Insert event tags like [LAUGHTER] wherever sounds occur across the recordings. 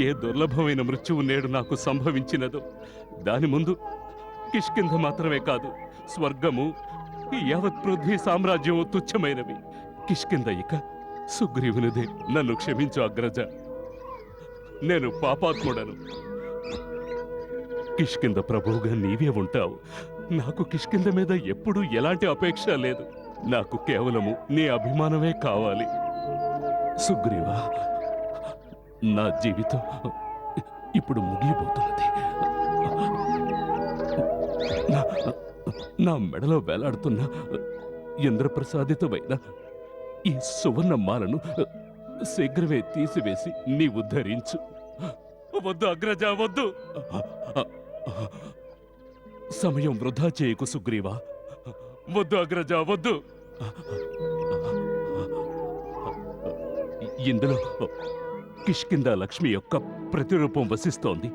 ఏ దుర్లభమైన మృత్యువు నేడు నాకు సంభవించినదో. దాని ముందు కిష్కింధ మాత్రమే కాదు స్వర్గము యావత్ పృథ్వీ సామ్రాజ్యము తుచ్చమైనవి. కిష్కింద ఇక సుగ్రీవునిదే. నన్ను క్షమించు అగ్రజ. నేను పాపాత్ముడను. కిష్కింద ప్రభువుగా నీవే ఉంటావు. నాకు కిష్కింద మీద ఎప్పుడూ ఎలాంటి అపేక్ష లేదు. నాకు కేవలము నీ అభిమానమే కావాలి. సుగ్రీవా నా జీవితం ఇప్పుడు ముగియబోతున్నది. నా మెడలో వేలాడుతున్న ఇంద్రప్రసాదితమైన ఈ సువర్ణ మాలను శీఘ్రమే తీసివేసి నీవు ధరించు. వద్దు అగ్రజ వద్దు. సమయం వృధా చేయకు సుగ్రీవా. వద్దు అగ్రజ వద్దు. ఇందులో కిష్కింద లక్ష్మి యొక్క ప్రతిరూపం వసిస్తోంది.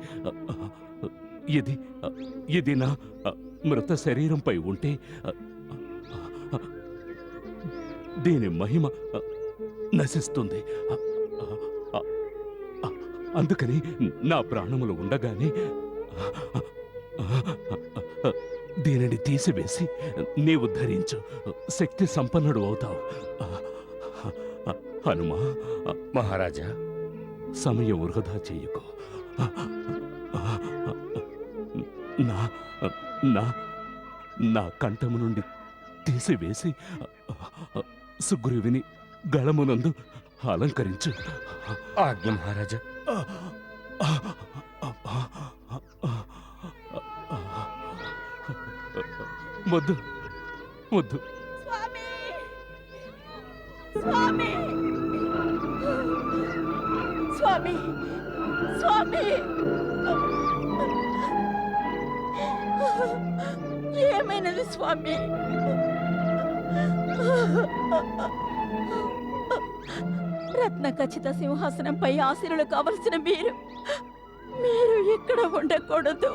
ఇది ఇది నా మృత శరీరంపై ఉంటే దీని మహిమ నశిస్తుంది. అందుకని నా ప్రాణములు ఉండగానే దీనిని తీసివేసి నీవు ధరించు. శక్తి సంపన్నుడు అవుతావు. హనుమా మహారాజా సమయం వృధా చేయకు. నా నా నా కంఠము నుండి తీసివేసి సుగ్రీవిని గళమునందు అలంకరించు. ఆజ్ఞ మహారాజా. వద్దు వద్దు. స్వామి! స్వామి! స్వామి. స్వామి. ఏమైనది స్వామి? రత్న ఖచ్చిత సింహాసనంపై ఆశీనులు కావలసిన మీరు మీరు ఇక్కడ ఉండకూడదు.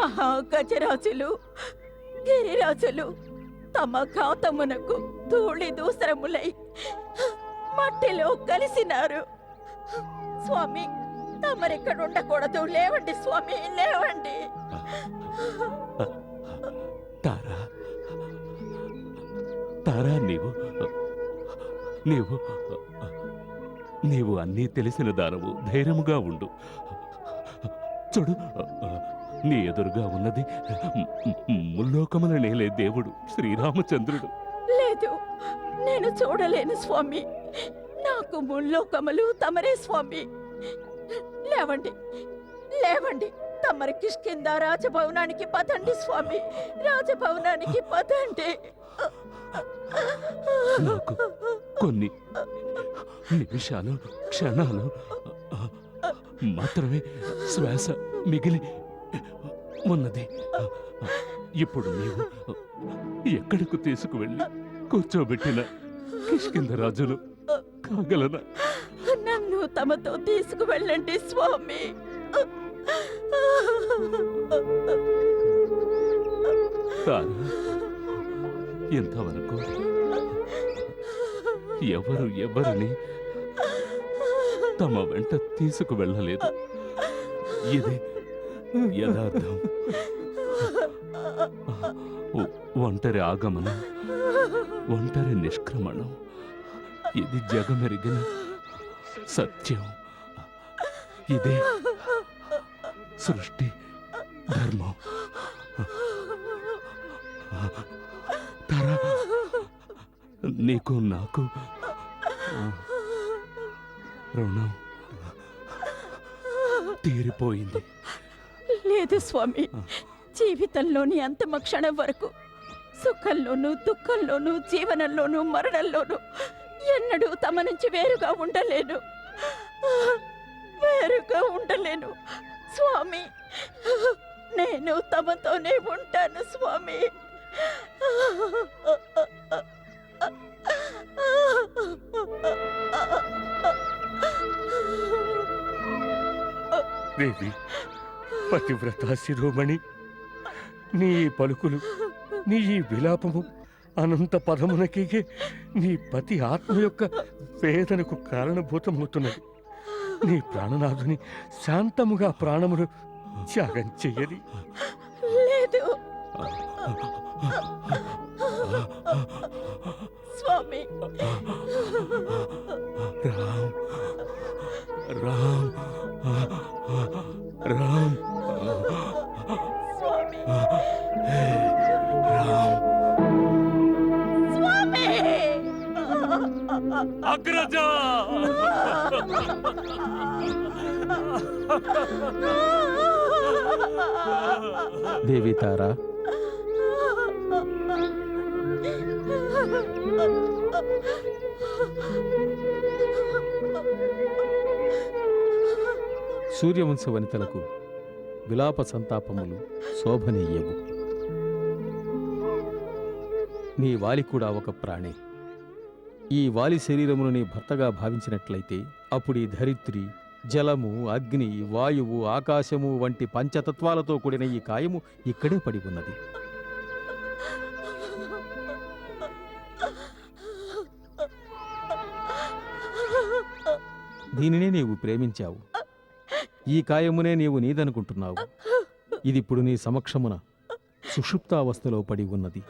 మహాగజరాజులు గిరిరాజులు తమ ఖాతమునకు ధూళి దూసరములై మట్టిలో కలిసినారు. స్వామి తమరిక్కడ ఉండకూడదు లేవండి స్వామి లేవండి. తారా తారా నీవు నీవు నీవు అన్నీ తెలిసిన దానవు ధైర్యముగా ఉండు. చూడు నీ ఎదురుగా ఉన్నది ముల్లోకముల నేలే దేవుడు శ్రీరామచంద్రుడు. లేదు నేను చూడలేను స్వామి. నాకు ముల్లోకములు తమరే స్వామి. లేవండి లేవండి. తమరి కిష్కింద రాజభవనానికి పదండి స్వామి. రాజభవనానికి పదండి. నాకు కొన్ని నిమిషాలు క్షణాలు మాత్రమే శ్వాస మిగిలి ఉన్నది. ఇప్పుడు నీవు ఎక్కడకు తీసుకువెళ్ళి కూర్చోబెట్టిన కిష్కింద రాజులు కాగలనా? నన్ను తమతో తీసుకువెళ్ళండి స్వామి. ఇంతవరకు ఎవరు ఎవరిని తమ వెంట తీసుకువెళ్ళలేదు? ఇది యథార్థం. ఒంటరి ఆగమనం ఒంటరి నిష్క్రమణం. ఇది జగమెరిగిన సత్యం. ఇదే సృష్టి ధర్మం. తరా నీకు నాకు రుణం తీరిపోయింది. లేదు స్వామి జీవితంలోని అంతిమ క్షణం వరకు సుఖంలోనూ దుఃఖంలోనూ జీవనంలోనూ మరణంలోనూ ఎన్నడూ తమ నుంచి వేరుగా ఉండలేను. వేరుగా ఉండలేను. స్వామి నేను తమతోనే ఉంటాను స్వామి. దేవి పతివ్రత శిరోమణి నీ పలుకులు నీ విలాపము అనంత పదమునకిగే నీ పతి ఆత్మ యొక్క వేదనకు కారణభూతమవుతున్నది. నీ ప్రాణనాథుని శాంతముగా ప్రాణములు త్యాగం చెయ్యని లేదు. [LAUGHS] స్వామి. దేవి తారా. సూర్యవంశ వనితలకు విలాప సంతాపములు శోభనీయవు నీ వాలి కూడా ఒక ప్రాణే. ఈ వాలి శరీరమును నీ భర్తగా భావించినట్లయితే అప్పుడు ఈ ధరిత్రి జలము అగ్ని వాయువు ఆకాశము వంటి పంచతత్వాలతో కూడిన ఈ కాయము ఇక్కడే పడి ఉన్నది. దీనినే నీవు ప్రేమించావు. ఈ కాయమునే నీవు నీదనుకుంటున్నావు. ఇదిప్పుడు నీ సమక్షమున సుషుప్తావస్థలో పడి ఉన్నది.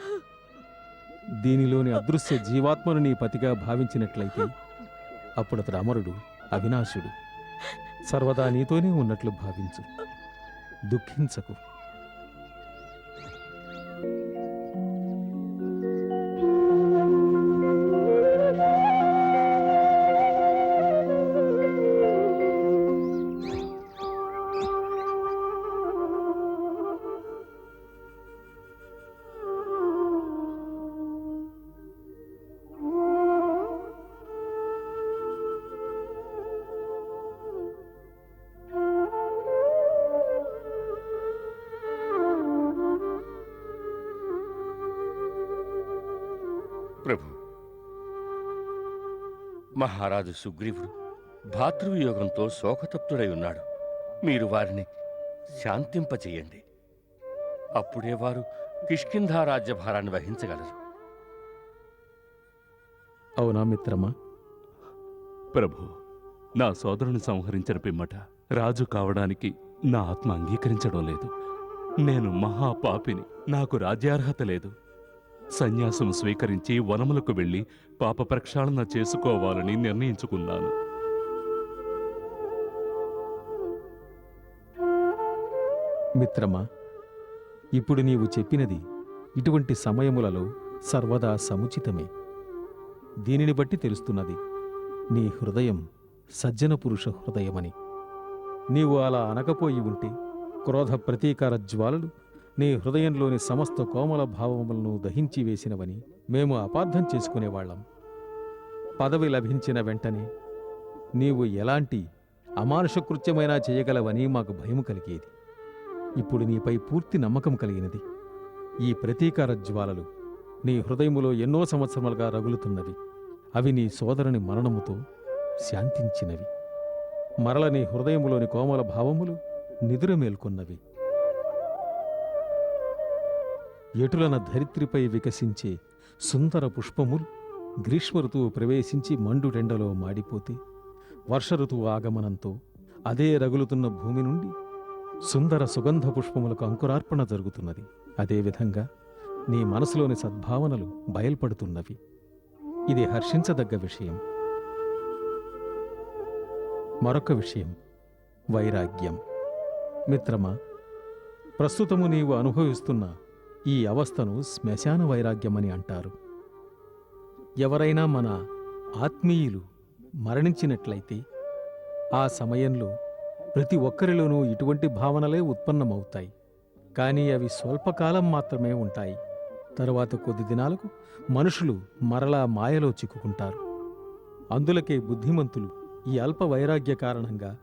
దీనిలోని అదృశ్య జీవాత్మను నీ పతిగా భావించినట్లయితే అప్పుడు అమరుడు అవినాశుడు. సర్వదా నీతోనే ఉన్నట్లు భావించు. దుఃఖించకు. మహారాజు సుగ్రీవుడు భాతృవియోగంతో శోకతప్తుడై ఉన్నాడు. మీరు వారిని శాంతింపచేయండి అప్పుడే వారు కిష్కింధా రాజ్యభారాన్ని వహించగలరు. అవునా మిత్రమా? ప్రభు నా సోదరుని సంహరించిన పిమ్మట రాజు కావడానికి నా ఆత్మ అంగీకరించడం లేదు. నేను మహాపాపిని నాకు రాజ్యార్హత లేదు. సన్యాసం స్వీకరించి వనములకు వెళ్ళి పాప ప్రక్షాళన చేసుకోవాలని నిర్ణయించుకున్నాను. మిత్రమా ఇప్పుడు నీవు చెప్పినది ఇటువంటి సమయములలో సర్వదా సముచితమే. దీనిని బట్టి తెలుస్తున్నది నీ హృదయం సజ్జన పురుష హృదయమని. నీవు అలా అనకపోయి ఉంటే క్రోధ ప్రతీకార జ్వాలలు నీ హృదయంలోని సమస్త కోమల భావములను దహించి వేసినవని మేము అపార్థం చేసుకునేవాళ్ళం. పదవి లభించిన వెంటనే నీవు ఎలాంటి అమానుష కృత్యమైనా చేయగలవని మాకు భయం కలిగేది. ఇప్పుడు నీపై పూర్తి నమ్మకం కలిగినది. ఈ ప్రతీకార జ్వాలలు నీ హృదయములో ఎన్నో సంవత్సరములుగా రగులుతున్నవి. అవి నీ సోదరుని మరణముతో శాంతించినవి. మరల నీ హృదయములోని కోమల భావములు నిదురమేల్కొన్నవి ఎటులన ధరిత్రిపై వికసించే సుందర పుష్పములు గ్రీష్మ ఋతువు ప్రవేశించి మండు రెండలో మాడిపోతే వర్ష ఋతువు ఆగమనంతో అదే రగులుతున్న భూమి నుండి సుందర సుగంధ పుష్పములకు అంకురార్పణ జరుగుతున్నది. అదేవిధంగా నీ మనసులోని సద్భావనలు బయల్పడుతున్నవి. ఇది హర్షించదగ్గ విషయం. మరొక విషయం. వైరాగ్యం. మిత్రమా ప్రస్తుతము నీవు అనుభవిస్తున్న ఈ అవస్థను శ్మశాన వైరాగ్యమని అంటారు. ఎవరైనా మన ఆత్మీయులు మరణించినట్లయితే ఆ సమయంలో ప్రతి ఒక్కరిలోనూ ఇటువంటి భావనలే ఉత్పన్నమవుతాయి. కానీ అవి స్వల్పకాలం మాత్రమే ఉంటాయి. తరువాత కొద్ది దినాలకు మనుషులు మరలా మాయలో చిక్కుకుంటారు. అందులకే బుద్ధిమంతులు ఈ అల్ప వైరాగ్య కారణంగా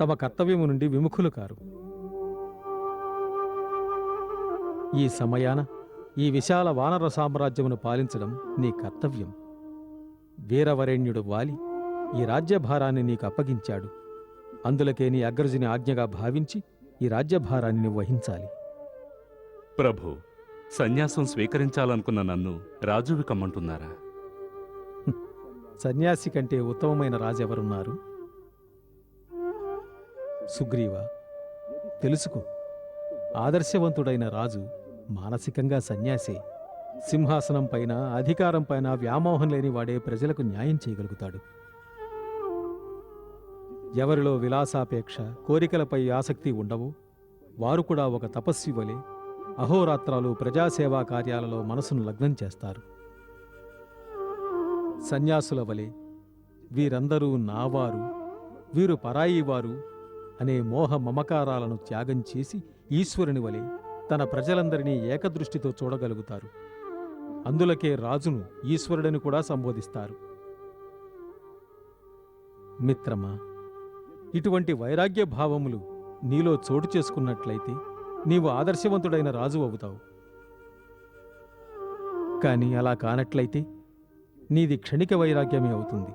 తమ కర్తవ్యము నుండి విముఖులు కారు. ఈ సమయాన ఈ విశాల వానర సామ్రాజ్యమును పాలించడం నీ కర్తవ్యం. వీరవరేణ్యుడు వాలి ఈ రాజ్యభారాన్ని నీకు అప్పగించాడు. అందులకే నీ అగ్రజుని ఆజ్ఞగా భావించి ఈ రాజ్యభారాన్ని వహించాలి. ప్రభు సన్యాసం స్వీకరించాలనుకున్న నన్ను రాజువి కమ్మంటున్నారా? సన్యాసి కంటే ఉత్తమమైన రాజెవరున్నారు? సుగ్రీవ తెలుసుకో. ఆదర్శవంతుడైన రాజు మానసికంగా సన్యాసి. సింహాసనం పైన అధికారం పైన వ్యామోహం లేని వాడే ప్రజలకు న్యాయం చేయగలుగుతాడు. ఎవరిలో విలాసాపేక్ష కోరికలపై ఆసక్తి ఉండవు. వారు కూడా ఒక తపస్వి వలె అహోరాత్రాలు ప్రజాసేవా కార్యాలలో మనసును లగ్నం చేస్తారు. సన్యాసుల వలె వీరందరూ నావారు వీరు పరాయి వారు అనే మోహ మమకారాలను త్యాగం చేసి ఈశ్వరుని వలె తన ప్రజలందరినీ ఏకదృష్టితో చూడగలుగుతారు. అందులకే రాజును ఈశ్వరుడని కూడా సంబోధిస్తారు. మిత్రమా ఇటువంటి వైరాగ్య భావములు నీలో చోటు చేసుకున్నట్లయితే నీవు ఆదర్శవంతుడైన రాజు అవుతావు. కాని అలా కానట్లయితే నీది క్షణిక వైరాగ్యమే అవుతుంది.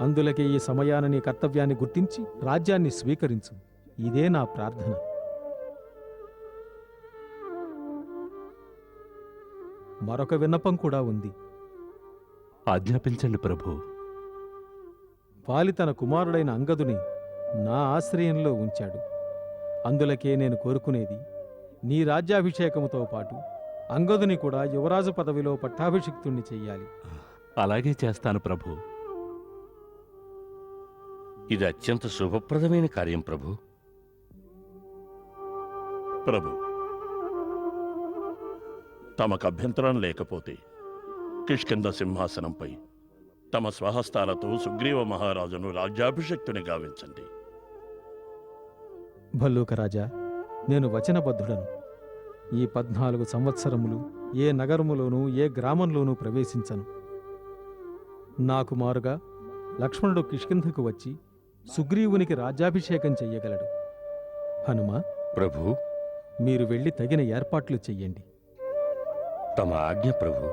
అందులకే ఈ సమయాన నీ కర్తవ్యాన్ని గుర్తించి రాజ్యాన్ని స్వీకరించు. ఇదే నా ప్రార్థన. మరొక విన్నపం కూడా ఉంది. ఆజ్ఞాపించండి ప్రభు. వాలి తన కుమారుడైన అంగదుని నా ఆశ్రయంలో ఉంచాడు. అందులకే నేను కోరుకునేది నీ రాజ్యాభిషేకముతో పాటు అంగదుని కూడా యువరాజు పదవిలో పట్టాభిషిక్తుణ్ణి చెయ్యాలి. అలాగే చేస్తాను ప్రభు. ఇది అత్యంత శుభప్రదమైన కార్యం ప్రభు. ప్రభు తమకు అభ్యంతరం లేకపోతే కిష్కింద సింహాసనంపై తమ స్వహస్తాలతో సుగ్రీవ మహారాజును రాజ్యాభిషక్తుని గావించండి. భల్లూకరాజా నేను వచనబద్ధుడను. ఈ పద్నాలుగు సంవత్సరములు ఏ నగరములోనూ ఏ గ్రామంలోనూ ప్రవేశించను. నా కుమారుగా లక్ష్మణుడు కిష్కింధకు వచ్చి సుగ్రీవునికి రాజ్యాభిషేకం చెయ్యగలడు. హనుమ ప్రభు! మీరు వెళ్ళి తగిన ఏర్పాట్లు చెయ్యండి. తమ ఆజ్ఞ ప్రభు